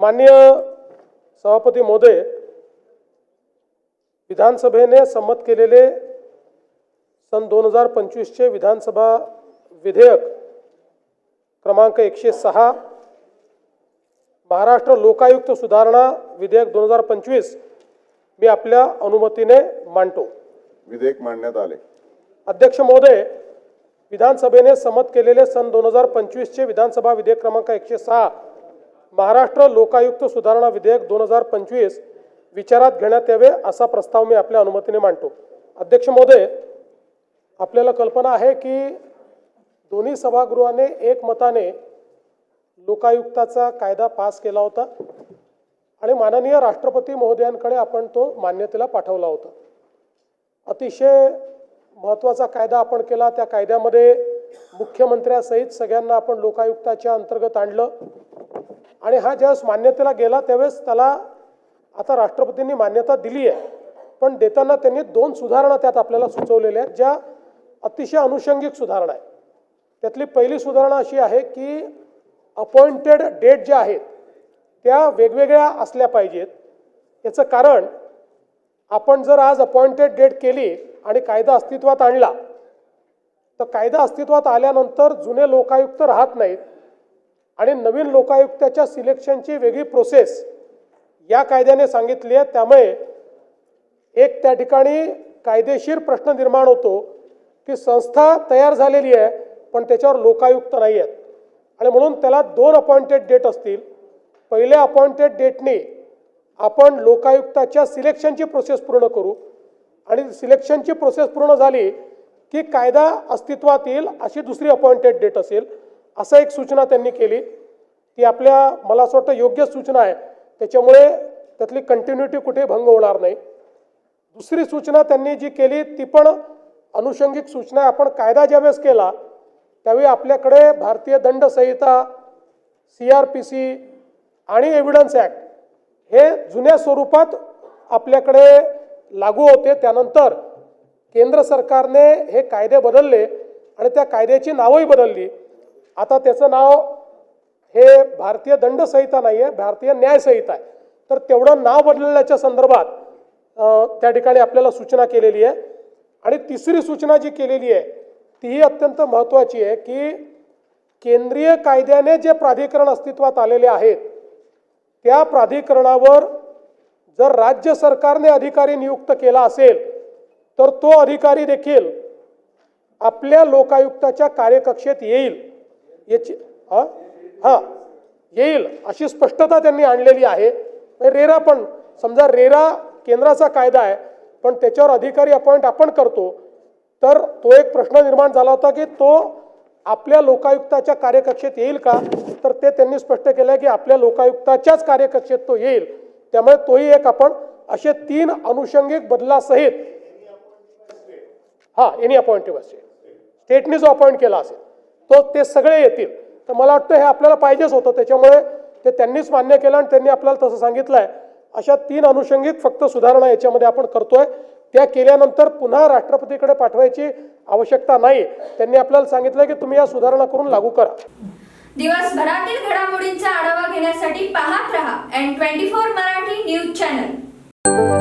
माननीय सभापती महोदय विधानसभेने संमत केलेले सन दोन हजार पंचवीसचे विधानसभा विधेयक क्रमांक एकशे सहा महाराष्ट्र लोकायुक्त सुधारणा विधेयक दोन हजार पंचवीस मी आपल्या अनुमतीने मांडतो. विधेयक मांडण्यात आले. अध्यक्ष महोदय विधानसभेने संमत केलेले सन दोन हजार पंचवीसचे विधानसभा विधेयक क्रमांक एकशे सहा महाराष्ट्र लोकायुक्त सुधारणा विधेयक दोन हजार पंचवीस विचारात घेण्यात यावे असा प्रस्ताव मी आपल्या अनुमतीने मांडतो. अध्यक्ष महोदय आपल्याला कल्पना आहे की दोन्ही सभागृहाने एकमताने लोकायुक्ताचा कायदा पास केला होता आणि माननीय राष्ट्रपती महोदयांकडे आपण तो मान्यतेला पाठवला होता. अतिशय महत्त्वाचा कायदा आपण केला. त्या कायद्यामध्ये मुख्यमंत्र्यासहित सगळ्यांना आपण लोकायुक्ताच्या अंतर्गत आणलं. आणि हा ज्यावेळेस मान्यतेला गेला त्यावेळेस त्याला आता राष्ट्रपतींनी मान्यता दिली आहे. पण देताना त्यांनी दोन सुधारणा त्यात आपल्याला सुचवलेल्या आहेत ज्या अतिशय अनुषंगिक सुधारणा आहे त्यातली पहिली सुधारणा अशी आहे की अपॉइंटेड डेट ज्या आहेत त्या वेगवेगळ्या असल्या पाहिजेत. याचं कारण आपण जर आज अपॉइंटेड डेट केली आणि कायदा अस्तित्वात आणला तर कायदा अस्तित्वात आल्यानंतर जुने लोकायुक्त राहत नाहीत. आणि नवीन लोकायुक्ताच्या सिलेक्शनची वेगळी प्रोसेस या कायद्याने सांगितली आहे. त्यामुळे एक त्या ठिकाणी कायदेशीर प्रश्न निर्माण होतो की संस्था तयार झालेली आहे पण त्याच्यावर लोकायुक्त नाही आहेत. आणि म्हणून त्याला दोन अपॉइंटेड डेट असतील. पहिल्या अपॉइंटेड डेटने आपण लोकायुक्ताच्या सिलेक्शनची प्रोसेस पूर्ण करू. आणि सिलेक्शनची प्रोसेस पूर्ण झाली की कायदा अस्तित्वात येईल अशी दुसरी अपॉइंटेड डेट असेल. असं एक सूचना त्यांनी केली. ती आपल्या मला असं वाटतं योग्य सूचना आहे. त्याच्यामुळे त्यातली कंटिन्युटी कुठे भंग होणार नाही. दुसरी सूचना त्यांनी जी केली ती पण अनुषंगिक सूचना आहे. आपण कायदा ज्यावेळेस केला त्यावेळी आपल्याकडे भारतीय दंड संहिता सी आर पी सी आणि एव्हिडन्स ॲक्ट हे जुन्या स्वरूपात आपल्याकडे लागू होते. त्यानंतर केंद्र सरकारने हे कायदे बदलले आणि त्या कायद्याची नावंही बदलली. आता त्याचं नाव हे भारतीय दंड संहिता नाही आहे भारतीय न्यायसंहिता आहे. तर तेवढं नाव बदलण्याच्या संदर्भात त्या ठिकाणी आपल्याला सूचना केलेली आहे. आणि तिसरी सूचना जी केलेली आहे तीही अत्यंत महत्त्वाची आहे की केंद्रीय कायद्याने जे प्राधिकरण अस्तित्वात आलेले आहेत त्या प्राधिकरणावर जर राज्य सरकारने अधिकारी नियुक्त केला असेल तर तो अधिकारी देखील आपल्या लोकायुक्ताच्या कार्यकक्षेत येईल. याची हा? हा. येईल अशी स्पष्टता त्यांनी आणलेली आहे. रेरा पण समजा रेरा केंद्राचा कायदा आहे पण त्याच्यावर अधिकारी अपॉइंट आपण करतो तर तो एक प्रश्न निर्माण झाला होता की तो आपल्या लोकायुक्ताच्या कार्यकक्षेत येईल का? तर ते त्यांनी स्पष्ट केलं आहे की आपल्या लोकायुक्ताच्याच कार्यकक्षेत तो येईल. त्यामुळे तोही एक आपण असे तीन अनुषंगिक बदलासहित हा एनी अपॉइंटेबल स्टेटने जो अपॉइंट केला असेल. तो ते सगळे येतील. तर मला वाटतं हे आपल्याला पाहिजेच होतं. त्याच्यामुळे ते त्यांनीच मान्य केलं आणि त्यांनी आपल्याला तसं सांगितलं आहे अशा तीन अनुषंगिक फक्त सुधारणा याच्यामध्ये आपण करतोय. त्या केल्यानंतर पुन्हा राष्ट्रपतीकडे पाठवायची आवश्यकता नाही. त्यांनी आपल्याला सांगितलं की तुम्ही या सुधारणा करून लागू करा. दिवसभरातील घडामोडींचा आढावा घेण्यासाठी पाहत रहा N twenty four Marathi news channel